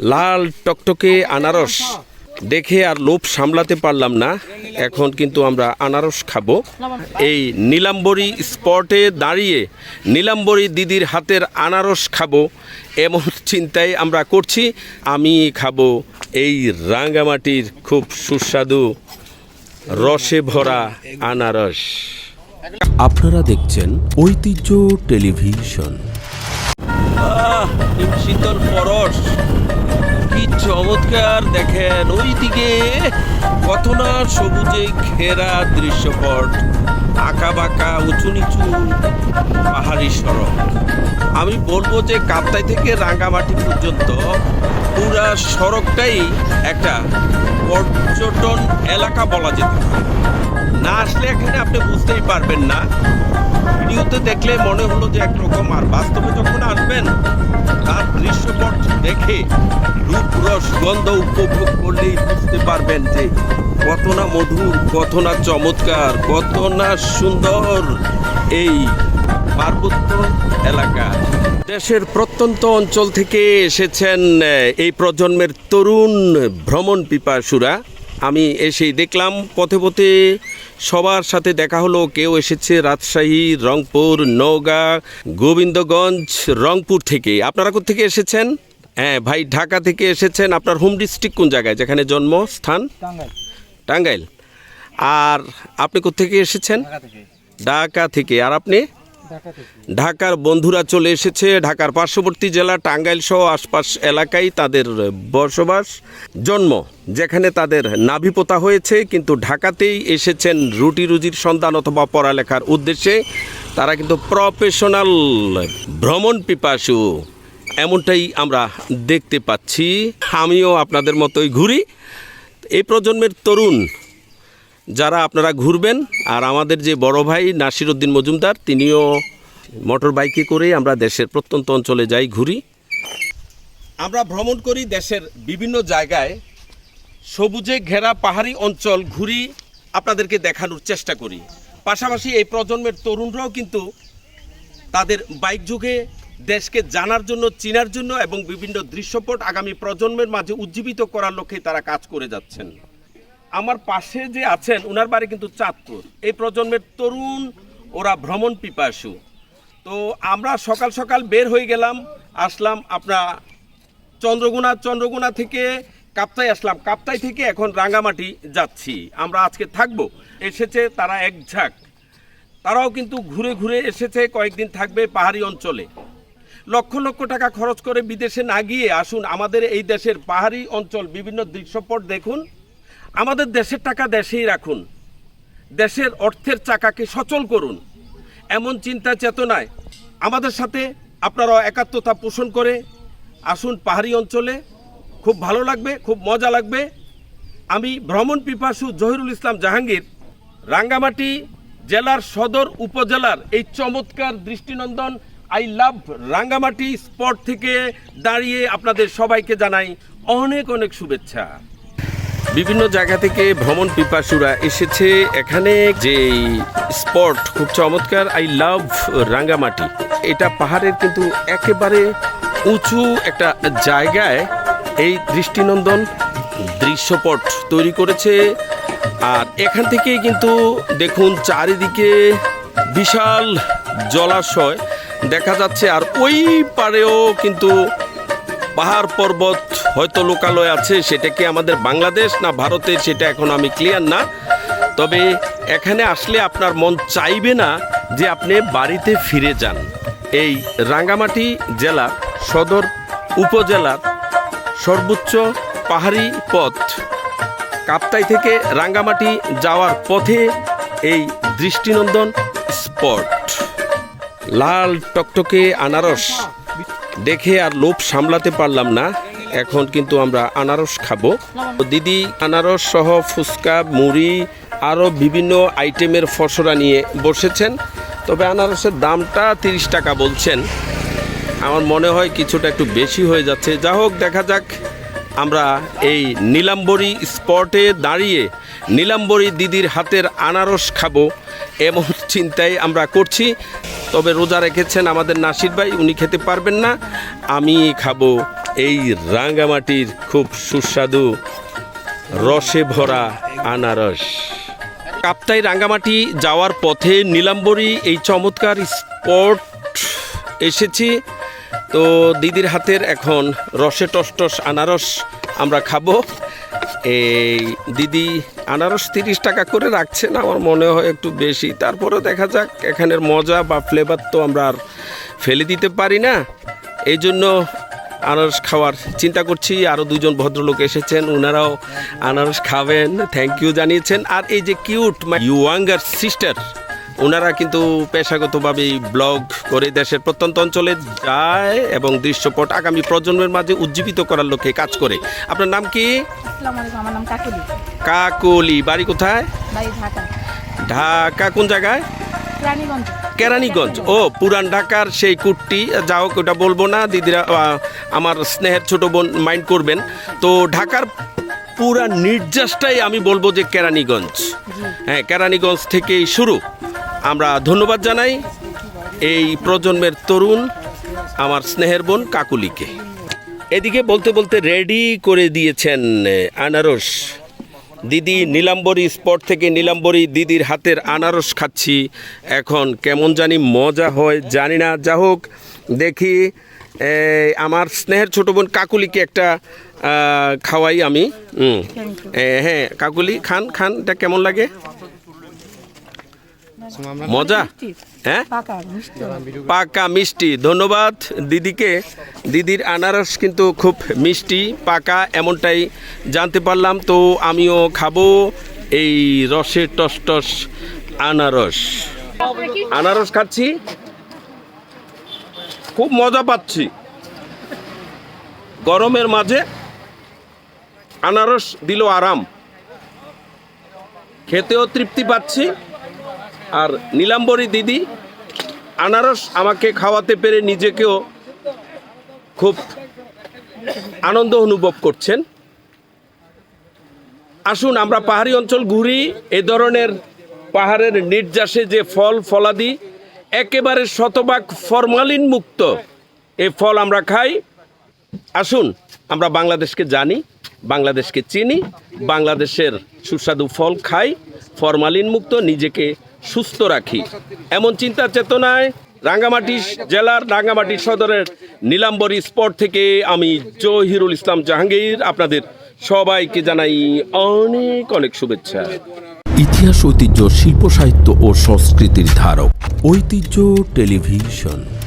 লাল টকটকে আনারস। দেখে আর লোভ সামলাতে পারলাম না। এখন কিন্তু আমরা আনারস খাব। এই নীলাম্বরী স্পটে দাঁড়িয়ে নীলাম্বরী দিদির হাতের আনারস খাব এমন চিন্তাই আমরা করছি। আমি খাব এই রাঙ্গামাটির খুব সুস্বাদু রসে ভরা আনারস। আপনারা দেখছেন ঐতিহ্য টেলিভিশন। শীতল পরশ। চমৎকার দেখেন ওইদিকে কত না সবুজে ঘেরা দৃশ্যপট আঁকা বাঁকা উঁচু নিচু পাহাড়ি সড়ক। আমি বলব যে কাপ্তাই থেকে রাঙ্গামাটি পর্যন্ত পুরা সড়কটাই একটা পর্যটন এলাকা বলা যেতে পারে। না আসলে এখানে আপনি বুঝতেই পারবেন না ভিডিওতে দেখলে মনে হলো যে একরকম আর বাস্তবে যখন আসবেন, তার দৃশ্যপট দেখে রূপ রস গন্ধ উপভোগ করলেই বুঝতে পারবেন যে কত না মধুর, কত না চমৎকার, কত না সুন্দর এই পার্বত্য এলাকা। দেশের প্রত্যন্ত অঞ্চল থেকে এসেছেন এই প্রজন্মের তরুণ ভ্রমণ পিপাসুরা। আমি এসেই দেখলাম, পথে পথে সবার সাথে দেখা হলো কেউ এসেছে রাজশাহী রংপুর নওগাঁ গোবিন্দগঞ্জ রংপুর থেকে। আপনারা কোথেকে এসেছেন? হ্যাঁ ভাই ঢাকা থেকে এসেছেন আপনার হোম ডিস্ট্রিক্ট কোন জায়গায়? যেখানে জন্মস্থান? টাঙ্গাইল। টাঙ্গাইল। আর আপনি কোথেকে এসেছেন? ঢাকা থেকে। আর আপনি? থেকে ঢাকার বন্ধুরা চলে এসেছে। ঢাকার পার্শ্ববর্তী জেলা টাঙ্গাইল সহ আশপাশ এলাকায় তাদের বসবাস, জন্ম, যেখানে তাদের নাভিপোতা হয়েছে। কিন্তু ঢাকাতেই এসেছেন রুটি রুজির সন্ধান অথবা পড়ালেখার উদ্দেশ্যে। তারা কিন্তু প্রফেশনাল ভ্রমণ পিপাসু। এমনটাই আমরা দেখতে পাচ্ছি। আমিও আপনাদের মতোই ঘুরি। এই প্রজন্মের তরুণ যারা আপনারা ঘুরবেন, আর আমাদের যে বড় ভাই নাসির উদ্দিন মজুমদার, তিনিও মোটর বাইকে করে আমরা দেশের প্রত্যন্ত অঞ্চলে যাই, ঘুরি। আমরা ভ্রমণ করি দেশের বিভিন্ন জায়গায়। সবুজে ঘেরা পাহাড়ি অঞ্চল ঘুরি, আপনাদেরকে দেখানোর চেষ্টা করি। পাশাপাশি এই প্রজন্মের তরুণরাও কিন্তু তাদের বাইক যুগে দেশকে জানার জন্য, চিনার জন্য এবং বিভিন্ন দৃশ্যপট আগামী প্রজন্মের মাঝে উজ্জীবিত করার লক্ষ্যে তারা কাজ করে যাচ্ছেন। আমার পাশে যে আছেন ওনার বাড়ি কিন্তু চাঁদপুর। এই প্রজন্মের তরুণ, ওরা ভ্রমণ পিপাসু। তো আমরা সকাল সকাল বের হয়ে গেলাম, আসলাম আপনার চন্দ্রগুনা চন্দ্রগুনা থেকে কাপ্তাই আসলাম। কাপ্তাই থেকে এখন রাঙ্গামাটি যাচ্ছি। আমরা আজকে থাকব। এসেছে তারা এক ঝাঁক। তারাও কিন্তু ঘুরে ঘুরে এসেছে, কয়েকদিন থাকবে পাহাড়ি অঞ্চলে। লক্ষ লক্ষ টাকা খরচ করে বিদেশে না গিয়ে আসুন, আমাদের এই দেশের পাহাড়ি অঞ্চল, বিভিন্ন দৃশ্যপট দেখুন। আমাদের দেশের টাকা দেশেই রাখুন। দেশের অর্থের চাকাকে সচল করুন। এমন চিন্তা চেতনায় আমাদের সাথে আপনারা একাত্মতা পোষণ করে আসুন পাহাড়ি অঞ্চলে। খুব ভালো লাগবে, খুব মজা লাগবে। আমি ভ্রমণ পিপাসু জহিরুল ইসলাম জাহাঙ্গীর, রাঙ্গামাটি জেলার সদর উপজেলার এই চমৎকার দৃষ্টিনন্দন আই লাভ রাঙ্গামাটি স্পট থেকে দাঁড়িয়ে আপনাদের সবাইকে জানাই অনেক অনেক শুভেচ্ছা। বিভিন্ন জায়গা থেকে ভ্রমণ পিপাসুরা এসেছে। এখানে যে স্পট খুব চমৎকার আই লাভ রাঙ্গামাটি। এটা পাহাড়ের কিন্তু একেবারে উঁচু একটা জায়গায় এই দৃষ্টিনন্দন দৃশ্যপট তৈরি করেছে। আর এখান থেকেই কিন্তু দেখুন চারিদিকে বিশাল জলাশয় দেখা যাচ্ছে। আর ওই পারেও কিন্তু পাহাড় পর্বত হয়তো লোকালয় আছে, সেটা কি আমাদের বাংলাদেশ না ভারতের, সেটা এখন আমি ক্লিয়ার না। তবে এখানে আসলে আপনার মন চাইবে না যে আপনি বাড়িতে ফিরে যান। এই রাঙ্গামাটি জেলা সদর উপজেলার সর্বোচ্চ পাহাড়ি পথ। কাপ্তাই থেকে রাঙ্গামাটি যাওয়ার পথে এই দৃষ্টিনন্দন স্পট। লাল টকটকে আনারস দেখে আর লোভ সামলাতে পারলাম না। এখন কিন্তু আমরা আনারস খাব। দিদি, আনারস সহ ফুচকা, মুড়ি আরও বিভিন্ন আইটেমের ফসরা নিয়ে বসেছেন। তবে আনারসের দামটা তিরিশ টাকা বলছেন। আমার মনে হয় কিছুটা একটু বেশি হয়ে যাচ্ছে। যা হোক, দেখা যাক। আমরা এই নীলাম্বরী স্পটে দাঁড়িয়ে নীলাম্বরী দিদির হাতের আনারস খাব এমন চিন্তাই আমরা করছি। তবে রোজা রেখেছেন আমাদের নাসির ভাই, উনি খেতে পারবেন না। আমি খাব এই রাঙ্গামাটির খুব সুস্বাদু, রসে ভরা আনারস। কাপ্তাই রাঙ্গামাটি যাওয়ার পথে নীলাম্বরী এই চমৎকার স্পট এসেছি। তো দিদির হাতের এখন রসে টসটস আনারস আমরা খাব। এই দিদি আনারস তিরিশ টাকা করে রাখছেন আমার মনে হয় একটু বেশি। তারপরে দেখা যাক, এখানের মজা বা ফ্লেভার তো আমরা আর ফেলে দিতে পারি না। এই জন্য আনারস খাওয়ার চিন্তা করছি। আরও দুজন ভদ্রলোক এসেছেন ওনারাও আনারস খাবেন থ্যাংক ইউ জানিয়েছেন। আর এই যে কিউট মাই ইউয়াঙ্গার সিস্টার ওনারা কিন্তু পেশাগতভাবে ব্লগ করে দেশের প্রত্যন্ত অঞ্চলে যায় এবং দৃশ্যপট আগামী প্রজন্মের মাঝে উজ্জীবিত করার লক্ষ্যে কাজ করে। আপনার নাম কি? কাকুলি। বাড়ি কোথায়? ঢাকা। কোন জায়গায়? কেরানীগঞ্জ। ও পুরান ঢাকার সেই কুটটি যা হোক ওটা বলব না দিদিরা আমার স্নেহের ছোট বোন মাইন্ড করবেন। তো ঢাকার পুরা নির্যাসটাই আমি বলব যে কেরানীগঞ্জ। হ্যাঁ কেরানীগঞ্জ থেকেই শুরু। আমরা ধন্যবাদ জানাই এই প্রজন্মের তরুণ, আমার স্নেহের বোন কাকুলিকে। এদিকে বলতে বলতে রেডি করে দিয়েছেন আনারস। দিদি নীলাম্বরী স্পট থেকে নীলাম্বরী দিদির হাতের আনারস খাচ্ছি। এখন কেমন জানি মজা হয়, জানি না। যা হোক দেখি আমার স্নেহের ছোট বোন কাকুলিকে একটা খাওয়াই আমি। হ্যাঁ কাকুলি, খান খান, এটা কেমন লাগে? মজা? হ্যাঁ? পাকা, মিষ্টি। পাকা মিষ্টি ধন্যবাদ দিদিকে। দিদির আনারস কিন্তু খুব মিষ্টি, পাকা, এমনটাই জানতে পারলাম। তো আমিও খাব এই রসে টস টস আনারস। আনারস খাচ্ছি? খুব মজা পাচ্ছি। গরমের মাঝে আনারস দিল আরাম। খেতেও তৃপ্তি পাচ্ছি। আর নীলাম্বরী দিদি আনারস আমাকে খাওয়াতে পেরে নিজেকেও খুব আনন্দ অনুভব করছেন। আসুন, আমরা পাহাড়ি অঞ্চল ঘুরি। এ ধরনের পাহাড়ের নির্যাসে যে ফল, ফলাদি একেবারে শতভাগ ফরমালিন মুক্ত। এই ফল আমরা খাই। আসুন, আমরা বাংলাদেশকে জানি, বাংলাদেশকে চিনি, বাংলাদেশের সুস্বাদু ফল খাই, ফরমালিন মুক্ত, নিজেকে সুস্থ রাখি। এমন চিন্তা চেতনায় রাঙ্গামাটি জেলার রাঙ্গামাটি সদরের নীলাম্বরী স্পট থেকে আমি জহিরুল ইসলাম জাহাঙ্গীর, আপনাদের সবাইকে জানাই অনেক অনেক শুভেচ্ছা। ইতিহাস, ঐতিহ্য, শিল্প, সাহিত্য ও সংস্কৃতির ধারক। ঐতিহ্য টেলিভিশন।